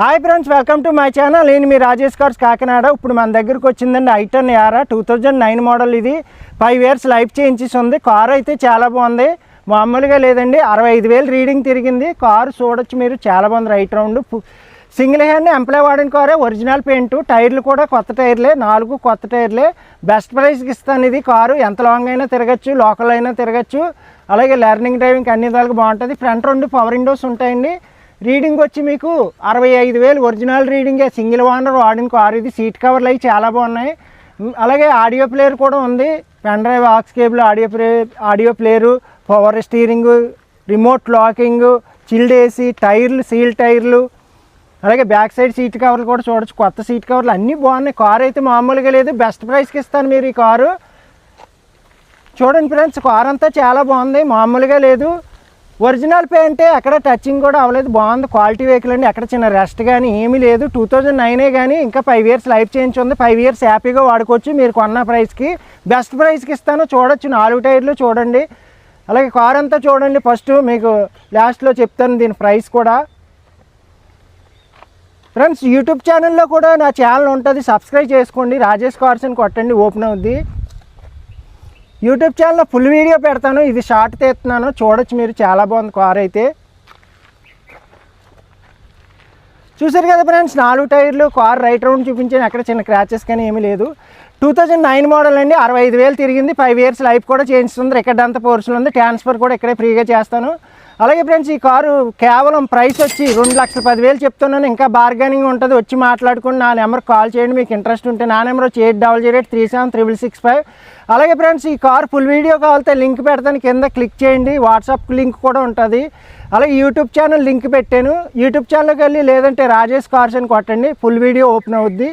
Hi friends welcome to my channel నేను మీ Rajesh cars Kakinada. ఇప్పుడు మన దగ్గరకు వచ్చిందండి i ten era. Two thousand nine model ఇది. ఫైవ్ ఇయర్స్ లైఫ్ చేంజెస్ ఉంది. కార్ అయితే చాలా బాగుంది. మామూలుగా లేదండి. అరవై ఐదు వేలు రీడింగ్ తిరిగింది. కారు చూడొచ్చు మీరు. చాలా బాగుంది. Right round single hand employee వాడిన కారే ఒరిజినల్ పెయింట్ టైర్లు కూడా కొత్త టైర్లే నాలుగు కొత్త టైర్లే బెస్ట్ ప్రైస్కి ఇస్తాను ఇది కారు ఎంత లాంగ్ అయినా తిరగచ్చు. లోకల్ అయినా తిరగచ్చు. అలాగే లెర్నింగ్ డ్రైవింగ్ అన్ని విధాలుగా బాగుంటుంది. ఫ్రంట్ రెండు పవర్ విండోస్ ఉంటాయండి. రీడింగ్ వచ్చి మీకు అరవై ఐదు వేలు. ఒరిజినల్ రీడింగే సింగిల్ ఓనర్ వాడిన కారు ఇది. సీట్ కవర్లు అవి చాలా బాగున్నాయి. అలాగే ఆడియో ప్లేయర్ కూడా ఉంది. Pen drive aux cable audio play audio player power steering remote locking chilled AC టైర్లు సీల్ టైర్లు అలాగే బ్యాక్ సైడ్ సీట్ కవర్లు కూడా చూడొచ్చు. కొత్త సీట్ కవర్లు అన్నీ బాగున్నాయి. కారు అయితే మామూలుగా లేదు. బెస్ట్ ప్రైస్కి ఇస్తాను మీరు ఈ కారు. చూడండి ఫ్రెండ్స్ కార్ అంతా చాలా బాగుంది. మామూలుగా లేదు. ఒరిజినల్ పెయింటే ఎక్కడ టచింగ్ కూడా అవ్వలేదు. బాగుంది క్వాలిటీ వెహికల్ అండి. ఎక్కడ చిన్న రెస్ట్ కానీ ఏమీ లేదు. టూ థౌజండ్ నైనే కానీ ఇంకా ఫైవ్ ఇయర్స్ లైఫ్ చేంజ్ ఉంది. ఫైవ్ ఇయర్స్ హ్యాపీగా వాడుకోవచ్చు. మీరు కొన్న ప్రైస్కి బెస్ట్ ప్రైస్కి ఇస్తాను. చూడొచ్చు నాలుగు టైర్లు చూడండి. అలాగే కార్ అంతా చూడండి. ఫస్ట్ మీకు లాస్ట్లో చెప్తాను దీని ప్రైస్ కూడా. ఫ్రెండ్స్ యూట్యూబ్ ఛానల్లో కూడా నా ఛానల్ ఉంటుంది. సబ్స్క్రైబ్ చేసుకోండి. రాజేష్ కార్స్ అని కొట్టండి. ఓపెన్ అవుద్ది. యూట్యూబ్ ఛానల్లో ఫుల్ వీడియో పెడతాను. ఇది షార్ట్ తీస్తున్నాను. చూడొచ్చు మీరు. చాలా బాగుంది కార్ అయితే. చూసారు కదా ఫ్రెండ్స్ నాలుగు టైర్లు కార్ రైట్ రౌండ్ చూపించాను. ఎక్కడ చిన్న క్రాచెస్ కానీ ఏమీ లేదు. టూ థౌజండ్ నైన్ మోడల్ అండి. అరవై ఐదు వేలు తిరిగింది. ఫైవ్ ఇయర్స్ లైఫ్ కూడా చేయిస్తుంది రికార్డ్ అంతా పోర్షన్ ఉంది. ట్రాన్స్ఫర్ కూడా ఇక్కడే ఫ్రీగా చేస్తాను. అలాగే ఫ్రెండ్స్ ఈ కారు కేవలం ప్రైస్ వచ్చి రెండు లక్షల పదివేలు చెప్తున్నాను. ఇంకా బార్గెనింగ్ ఉంటుంది. వచ్చి మాట్లాడుకుని నా నెంబర్ కాల్ చేయండి. మీకు ఇంట్రెస్ట్ ఉంటే నా నెంబర్ వచ్చి eight double zero eight three seven triple six five. అలాగే ఫ్రెండ్స్ ఈ కార్ ఫుల్ వీడియో కావాలితే లింక్ పెడతాను. కింద క్లిక్ చేయండి. వాట్సాప్ లింక్ కూడా ఉంటుంది. అలాగే యూట్యూబ్ ఛానల్ లింక్ పెట్టాను. యూట్యూబ్ ఛానల్కి వెళ్ళి లేదంటే రాజేష్ కార్స్ అని కొట్టండి. ఫుల్ వీడియో ఓపెన్ అవుద్ది.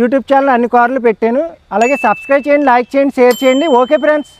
యూట్యూబ్ ఛానల్ అన్ని కార్లు పెట్టాను. అలాగే సబ్స్క్రైబ్ చేయండి లైక్ చేయండి షేర్ చేయండి. Okay friends